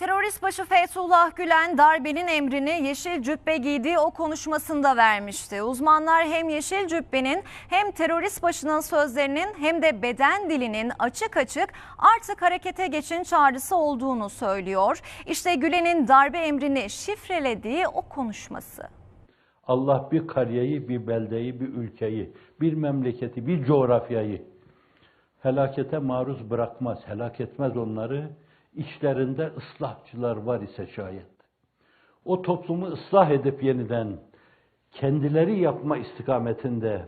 Terörist başı Fethullah Gülen darbenin emrini yeşil cübbe giydiği o konuşmasında vermişti. Uzmanlar hem yeşil cübbenin hem terörist başının sözlerinin hem de beden dilinin açık açık artık harekete geçin çağrısı olduğunu söylüyor. İşte Gülen'in darbe emrini şifrelediği o konuşması. Allah bir kariyeyi, bir beldeyi, bir ülkeyi, bir memleketi, bir coğrafyayı felakete maruz bırakmaz, helak etmez onları. İçlerinde ıslahçılar var ise şayet. O toplumu ıslah edip yeniden kendileri yapma istikametinde,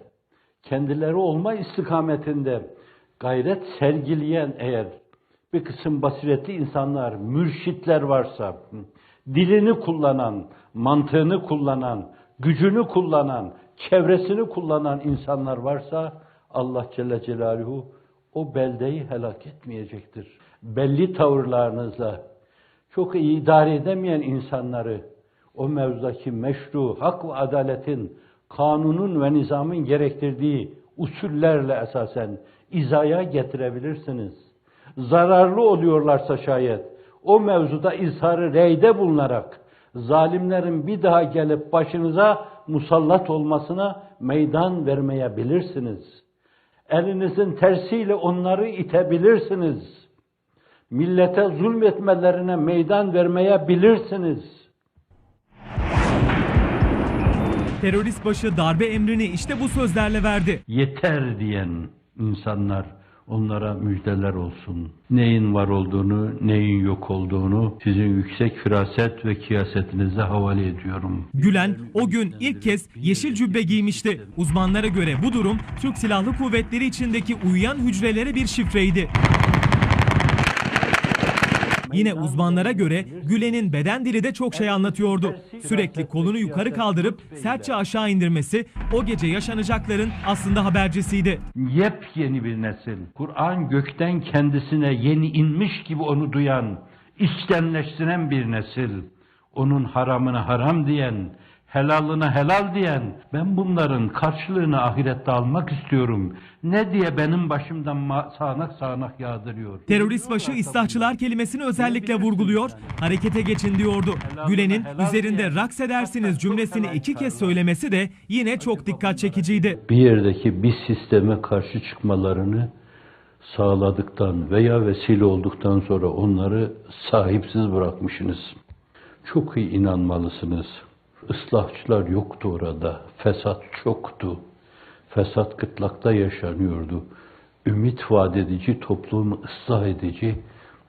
kendileri olma istikametinde gayret sergileyen eğer bir kısım basiretli insanlar, mürşitler varsa, dilini kullanan, mantığını kullanan, gücünü kullanan, çevresini kullanan insanlar varsa Allah Celle Celaluhu o beldeyi helak etmeyecektir. Belli tavırlarınızla çok iyi idare edemeyen insanları o mevzudaki meşru, hak ve adaletin, kanunun ve nizamın gerektirdiği usullerle esasen izaya getirebilirsiniz. Zararlı oluyorlarsa şayet o mevzuda izharı reyde bulunarak zalimlerin bir daha gelip başınıza musallat olmasına meydan vermeyebilirsiniz. Elinizin tersiyle onları itebilirsiniz. Millete zulmetmelerine meydan vermeyebilirsiniz. Terörist başı darbe emrini işte bu sözlerle verdi. Yeter diyen insanlar onlara müjdeler olsun. Neyin var olduğunu, neyin yok olduğunu sizin yüksek firaset ve kiyasetinize havale ediyorum. Gülen o gün ilk kez yeşil cübbe giymişti. Uzmanlara göre bu durum Türk Silahlı Kuvvetleri içindeki uyuyan hücrelere bir şifreydi. Yine uzmanlara göre Gülen'in beden dili de çok şey anlatıyordu. Sürekli kolunu yukarı kaldırıp sertçe aşağı indirmesi o gece yaşanacakların aslında habercisiydi. Yepyeni bir nesil. Kur'an gökten kendisine yeni inmiş gibi onu duyan, içtenleştiren bir nesil. Onun haramına haram diyen, helalına helal diyen, ben bunların karşılığını ahirette almak istiyorum. Ne diye benim başımdan sağanak sağanak yağdırıyor. Terörist başı İslahçılar kelimesini özellikle vurguluyor, harekete geçin diyordu. Gülen'in üzerinde raks edersiniz cümlesini iki kez söylemesi de yine çok dikkat çekiciydi. bir yerdeki bir sisteme karşı çıkmalarını sağladıktan veya vesile olduktan sonra onları sahipsiz bırakmışsınız. Çok iyi inanmalısınız. Islahçılar yoktu orada. Fesat çoktu. Fesat gırtlakta yaşanıyordu. Ümit vaat edici, toplumu ıslah edici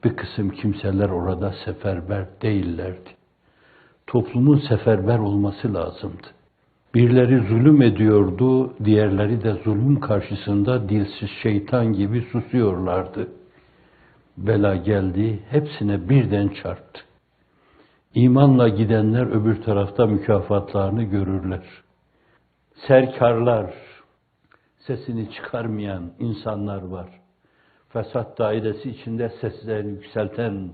bir kısım kimseler orada seferber değillerdi. Toplumun seferber olması lazımdı. Birileri zulüm ediyordu, diğerleri de zulüm karşısında dilsiz şeytan gibi susuyorlardı. Bela geldi, hepsine birden çarptı. İmanla gidenler öbür tarafta mükafatlarını görürler. Serkarlar, sesini çıkarmayan insanlar var. Fesat dairesi içinde seslerini yükselten,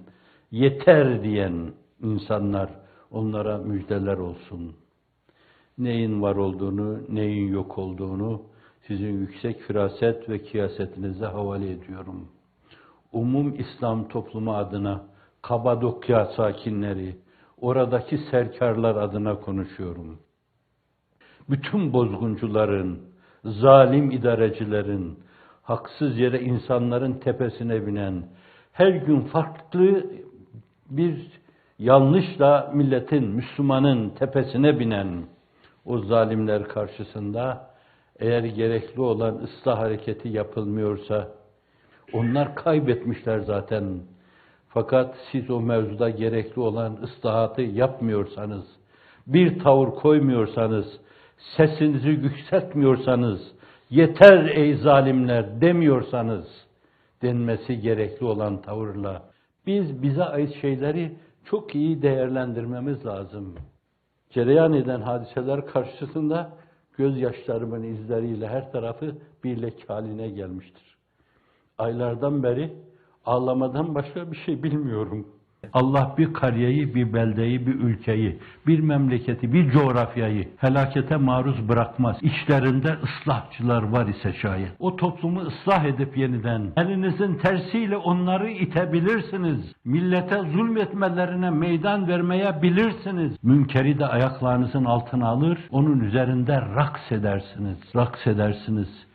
yeter diyen insanlar, onlara müjdeler olsun. Neyin var olduğunu, neyin yok olduğunu sizin yüksek firaset ve kiyasetinize havale ediyorum. Umum İslam toplumu adına, Kabadokya sakinleri, oradaki serkarlar adına konuşuyorum. Bütün bozguncuların, zalim idarecilerin, haksız yere insanların tepesine binen, her gün farklı bir yanlışla milletin, Müslümanın tepesine binen o zalimler karşısında eğer gerekli olan ıslah hareketi yapılmıyorsa, onlar kaybetmişler zaten. Fakat siz o mevzuda gerekli olan ıslahatı yapmıyorsanız, bir tavır koymuyorsanız, sesinizi yükseltmiyorsanız, yeter ey zalimler demiyorsanız, denmesi gerekli olan tavırla, biz bize ait şeyleri çok iyi değerlendirmemiz lazım. Cereyan eden hadiseler karşısında gözyaşlarımın izleriyle her tarafı bir lek haline gelmiştir. Aylardan beri ağlamadan başka bir şey bilmiyorum. Allah bir kariyeyi, bir beldeyi, bir ülkeyi, bir memleketi, bir coğrafyayı felakete maruz bırakmaz. İçlerinde ıslahçılar var ise şayet. O toplumu ıslah edip yeniden elinizin tersiyle onları itebilirsiniz. Millete zulmetmelerine meydan vermeye bilirsiniz. Münkeri de ayaklarınızın altına alır, onun üzerinde raks edersiniz. Raks edersiniz.